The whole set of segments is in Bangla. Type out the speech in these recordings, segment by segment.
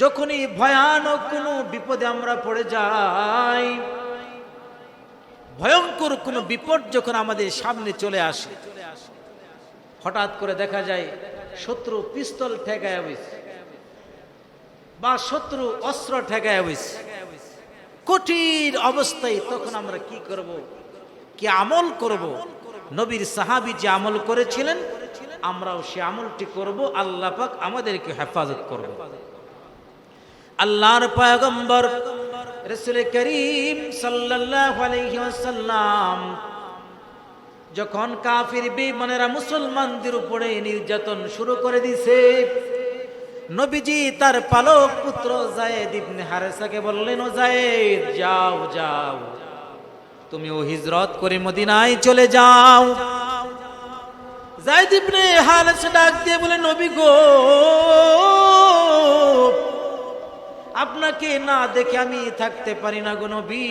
যখনই ভয়ানক কোনো বিপদে আমরা পড়ে যাই, ভয়ঙ্কর কোনো বিপদ যখন আমাদের সামনে চলে আসে, হঠাৎ করে দেখা যায় শত্রু পিস্তল ঠেকায় বা শত্রু অস্ত্র ঠেকায় হয়েছে কঠিন অবস্থায় তখন আমরা কি করব? কি আমল করব? নবীর সাহাবি যে আমল করেছিলেন, আমরাও সে আমলটি করব, আল্লাহ পাক আমাদেরকে হেফাজত করব। আল্লাহর পয়গম্বর রসুল করিম ওয়াসাল্লাম যখন কাফির বেঈমানেরা মুসলমানদের উপরে নির্যাতন শুরু করে দিছে নবীজি তার পালক পুত্র জায়েদ ইবনে হারেসাকে বললেন, ও জায়েদ, যাও যাও। তুমি ও হিজরত করে মদিনায় চলে যাও। জায়েদ ইবনে হারেসা ডাক দিয়ে বলে, নবী গো আপনাকে না দেখে আমি থাকতে পারি না গো নবী।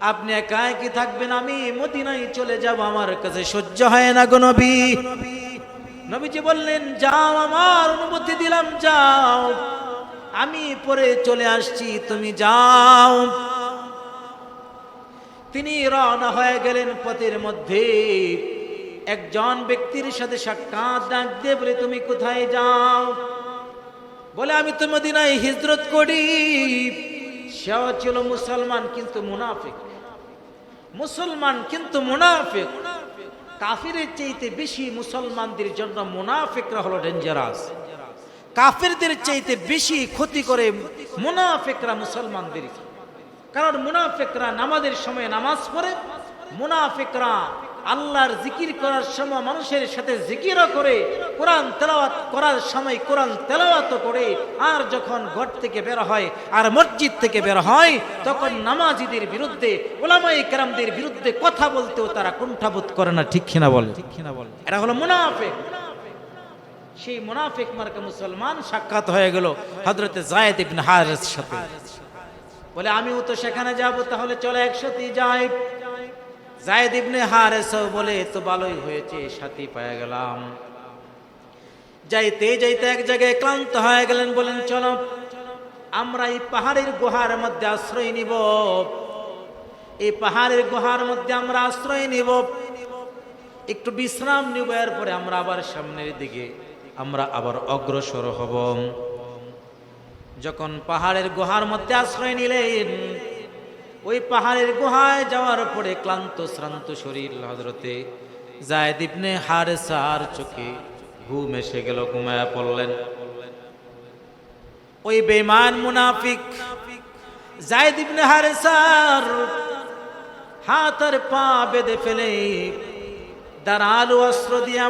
আপনি একা কি থাকবেন, আমি মদিনায় চলে যাব, আমার কাছে সহ্য হয় না নবী। নবীজি বললেন, যাও, আমার অনুমতি দিলাম, যাও। আমি পরে চলে আসছি, তুমি যাও। তিনি রওনা হয়ে গেলেন পথের মধ্যে। একজন ব্যক্তির সাথে সাক্ষাৎ, ডাক দিয়ে বলে, তুমি কোথায় যাও? বলে, আমি তো মদিনায় হিজরত করি। সেও ছিল মুসলমান কিন্তু মুনাফিক। মুসলমান কিন্তু মুনাফিক। কাফিরের চাইতে বেশি মুসলমানদের জন্য মুনাফিকরা হলো ডেঞ্জারাস কাফিরদের চাইতে বেশি ক্ষতি করে মুনাফিকরা মুসলমানদের কারণ মুনাফিকরা নামাজের সময় নামাজ পড়ে, মুনাফিকরা আল্লাহর জিকির করার সময় মানুষের সাথে জিকিরও করে কোরআন তেলাওয়াত করার সময় কোরআন তেলাওয়াত করে আর যখন ঘর থেকে বের হয় আর মসজিদ থেকে বের হয় তখন নামাজিদের বিরুদ্ধে ওলামাই কেরামদের বিরুদ্ধে কথা বলতেও তারা কুণ্ঠাবোধ করে না ঠিক কিনা বলে? ঠিক কিনা বলে। এটা হলো মুনাফিক। সেই মুনাফিক মার্কা মুসলমান সাক্ষাৎ হয়ে গেল হজরতে জায়েদ ইবনে হারেস সাথে। বলে আমিও তো সেখানে যাব তাহলে চলে একসাথেই যাই। জায়েদ ইবনে হারেস বলে তো ভালোই হয়েছে, সাথী পেয়ে গেলাম। যাইতে যাইতে এক জায়গায় ক্লান্ত হয়ে গেলেন, বলেন, চলো, আমরা এই পাহাড়ের গুহার মধ্যে আশ্রয় নিব। এই পাহাড়ের গুহার মধ্যে আমরা আশ্রয় নিব। একটু বিশ্রাম নিব, এরপরে আমরা আবার সামনের দিকে, আমরা আবার অগ্রসর হব। যখন পাহাড়ের গুহার মধ্যে আশ্রয় নিলেন ওই পাহাড়ের গুহায় যাওয়ার পরে ক্লান্ত, শ্রান্ত শরীর হজরতে জায়দ ইবনে হারেসার চোখে ঘুম এসে গেল, ঘুমায়া পড়লেন। ওই বেমান মুনাফিক জায়দ ইবনে হারেসার হাত আর পা বেঁধে ফেলে, দাঁড়াল অস্ত্র দিয়া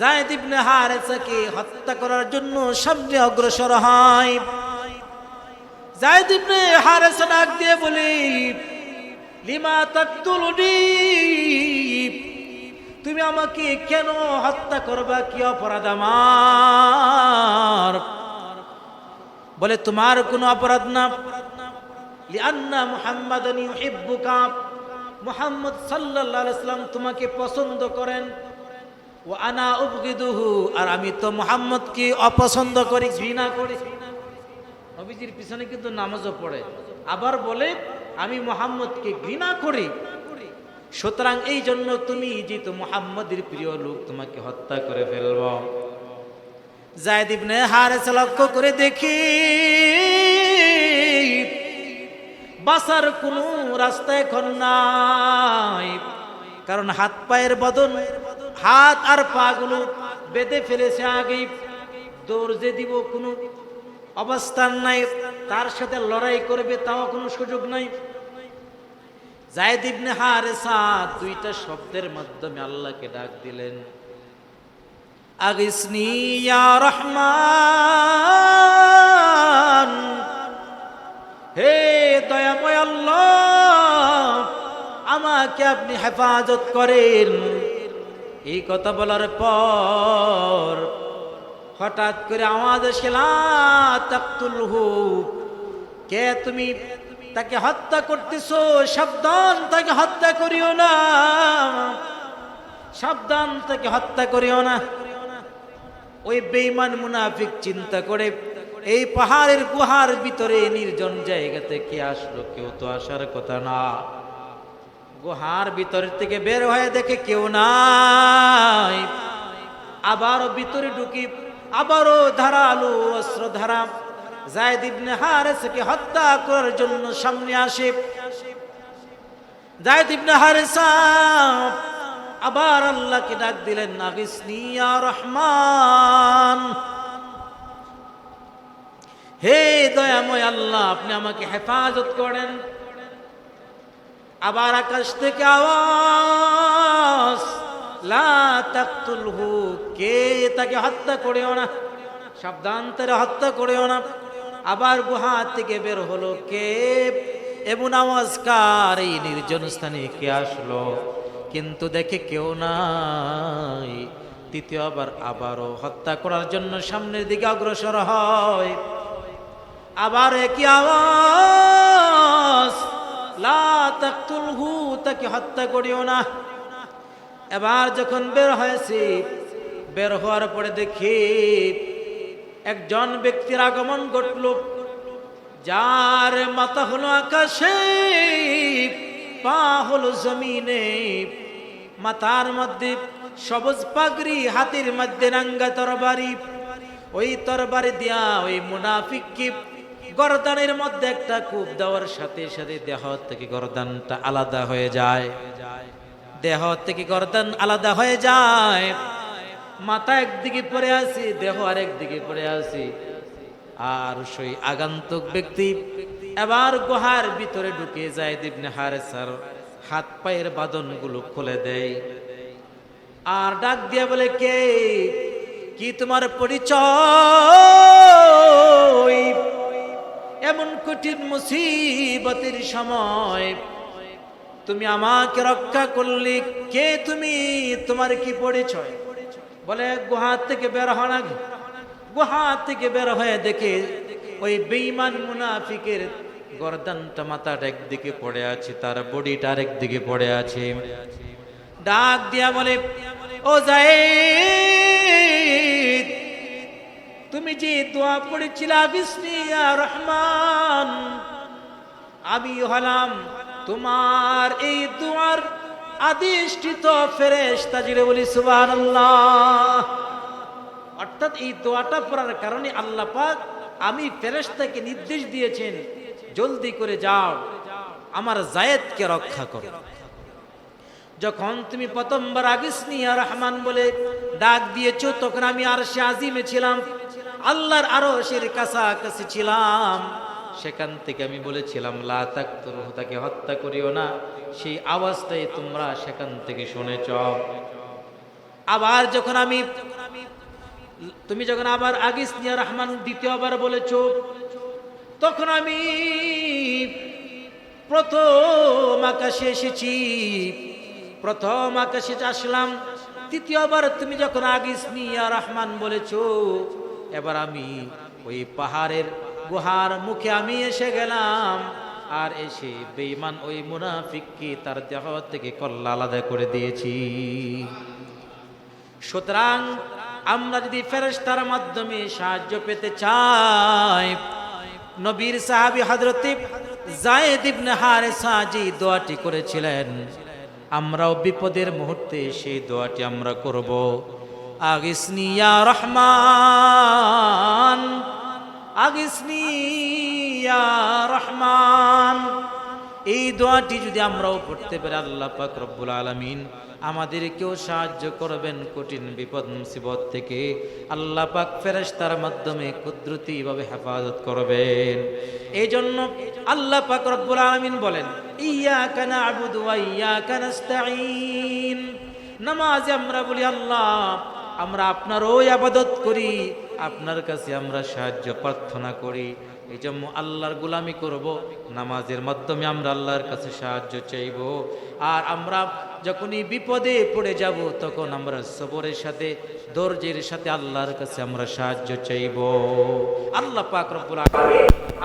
জায়দ ইবনে হারেসাকে হত্যা করার জন্য সামনে অগ্রসর হয়। জায়দ ইবনে হারেসা ডাক দিয়ে বলি, লিমা তাকতুলুনি তুমি আমাকে কেন হত্যা করবা? কি অপরাধ আমার? বলে, তোমার কোনো অপরাধ না। লিআন্না মুহাম্মাদান ইউহিব্বুকা, মুহাম্মদ সাল্লাল্লাহু আলাইহি সাল্লাম তোমাকে পছন্দ করেন। ও আনা উবগিদুহু, আর আমি তো মুহাম্মদকে অপছন্দ করি, ঘৃণা করি। নবীজির পিছনে কিন্তু নামাজও পড়ে। আবার বলে, আমি মোহাম্মদকে ঘৃণা করি। সুতরাং এই জন্য তুমি যেহেতু মোহাম্মদের প্রিয় লোক, তোমাকে হত্যা করে ফেলব। জায়দ ইবনে হারেস লক্ষ্য করে দেখি, বাসার কোনো রাস্তা এখন নাই। কারণ হাত পায়ের বদন, হাত আর পা গুলো বেঁধে ফেলেছে আগে দৌড় যে দিব কোনো অবস্থান নাই, তার সাথে লড়াই করবে তাও কোনো সুযোগ নাই। জায়দ ইবনে হারেসা দুইটা শব্দের মাধ্যমে আল্লাহকে ডাক দিলেন আগিসনি ইয়া রহমান, হে দয়াময় আল্লাহ, আমাকে আপনি হেফাজত করেন। এই কথা বলার পর হঠাৎ করে আওয়াজ এসেলা তাকতুল কে তুমি তাকে হত্যা করতেছো? সাবধান তাকে হত্যা করিও না। সাবধান তাকে হত্যা করিও না। ওই বেইমান মুনাফিক চিন্তা করে, এই পাহাড়ের গুহার ভিতরে নির্জন জায়গাতে কে আসলো? কেউ তো আসার কথা না। গুহার ভিতর থেকে বের হয়ে দেখে কেউ নাই। আবারও ভিতরে ঢুকি আবারও ধারালো অস্ত্র ধারা জায়দ ইবনে হারেসকে হত্যা করার জন্য সামনে আসে। জায়দ ইবনে হারেসা আবার আল্লাহকে ডাক দিলেন নাগিসনি ইয়া রহমান। হে দয়াময় আল্লাহ, আপনি আমাকে হেফাজত করেন। আবার আকাশ থেকে আওয়াজ লা তাকতুলহু, কে তাকে হত্যা করেও না। সাবধান তারে হত্যা করেও না। আবার গুহা থেকে বের হলো কে? এমন আওয়াজ কার এই নির্জন স্থানে কে আসলো? কিন্তু দেখে কেউ নাই। তৃতীয়বার আবারও হত্যা করার জন্য সামনের দিকে অগ্রসর হয়। আবার একই আওয়াজ, লা তাকে হত্যা করিও না। এবার যখন বের হয়েছি, বের হওয়ার পরে দেখি একজন ব্যক্তির আগমন ঘটল। যার মাথা হলো আকাশে, পা হলো জমিনে। মাথার মধ্যে সবুজ পাগড়ি, হাতির মধ্যে রাঙ্গা তরবারি। ওই তরবারি দিয়া ওই মুনাফিককে গরদানের মধ্যে একটা কূপ দেওয়ার সাথে সাথে দেহ থেকে গরদানটা আলাদা হয়ে যায়। দেহ থেকে গরদান আলাদা হয়ে যায়। মাথা একদিকে পড়ে আসি দেহ আরেক দিকে পড়ে আসি আর সেই আগন্তুক ব্যক্তি এবার গুহার ভিতরে ঢুকে যায় দিবনে হারে হারেসার হাত পায়ের বাদনগুলো খুলে দেয়। আর ডাক দিয়া বলে, কে? কি তোমার পরিচয়? এমন কঠিন মুসিবতের সময় তুমি আমাকে রক্ষা করলি কে তুমি? তোমার কি পরিচয়? বলে, গুহা থেকে বের হওয়ার আগে গুহা থেকে বের হয়ে দেখে ওই বেইমান মুনাফিকের গর্দানটা মাথাটা একদিকে পড়ে আছে, তার বডিটা আরেক দিকে পড়ে আছে। ডাক দিয়া বলে, ও জায়েদ তুমি যে দোয়া পড়েছিলা রহমান, আমি হলাম তোমার এই দোয়ার আদিষ্টিত ফেরেশতা জিরে বলি, সুবহানাল্লাহ। অর্থাৎ এই দোয়াটা পড়ার কারণে আল্লাহ পাক আমি ফেরেশতাকে নির্দেশ দিয়েছেন, জলদি করে যাও, আমার জায়েদকে রক্ষা করো। যখন তুমি প্রথমবার আগিসনি আর রহমান বলে ডাক দিয়েছ, তখন আমি আর সে আজিমে ছিলাম, আল্লাহর আরও সের কাছাকাছি ছিলাম। সেখান থেকে আমি বলেছিলাম লাতাক তাকতুরু তাকে হত্যা করিও না। সেই আওয়াজটাই তোমরা সেখান থেকে শুনেছ। আবার যখন আমি, তুমি যখন আবার আগিসনিয়া রহমান দ্বিতীয়বার বলেছ, তখন আমি প্রথম আকাশে এসেছি, প্রথম আকাশে আসলাম, তৃতীয়বার তুমি যখন আগিস নিয়া রহমান বলেছ, এবার আমি ওই পাহাড়ের গুহার মুখে আমি এসে গেলাম। আর এসে বেঈমান ওই মুনাফিককে তার দেহ থেকে কল্লা আলাদা করে দিয়েছি। সুতরাং আমরা যদি ফেরেশতার মাধ্যমে সাহায্য পেতে চাই, নবীর সাহাবী হযরতে জায়েদ ইবনে হারেসা যে দোয়াটি করেছিলেন, আমরাও বিপদের মুহূর্তে সেই দোয়াটি আমরা করব। আগিসনি ইয়া রহমান আগিসনি ইয়া রহমান। এই দোয়াটি যদি আমরাও পড়তে পারি, আল্লাহ পাক রব্বুল আলামিন আমাদেরকেও সাহায্য করবেন কঠিন বিপদ মুসিবত থেকে। আল্লাহ পাক ফেরেশতার মাধ্যমে কুদরতিভাবে হেফাজত করবেন। এই জন্য আল্লাহ পাক রব্বুল আলামিন বলেন, ইয়াকা না'বুদু ওয়া ইয়াকা নাস্তাঈন। নামাজে আমরা বলি, আল্লাহ, আমরা আপনারও আবাদত করি আপনার কাছে আমরা সাহায্য প্রার্থনা করি। এই জন্য আল্লাহর গুলামি করব, নামাজের মাধ্যমে আমরা আল্লাহর কাছে সাহায্য চাইব। আর আমরা যখনই বিপদে পড়ে যাব, তখন আমরা সবরের সাথে, ধৈর্যের সাথে আল্লাহর কাছে আমরা সাহায্য চাইব। আল্লাহ পাক রব্বুল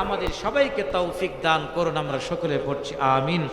আমাদের সবাইকে তৌফিক দান করুন, আমরা সকলে পড়ছি, আমিন।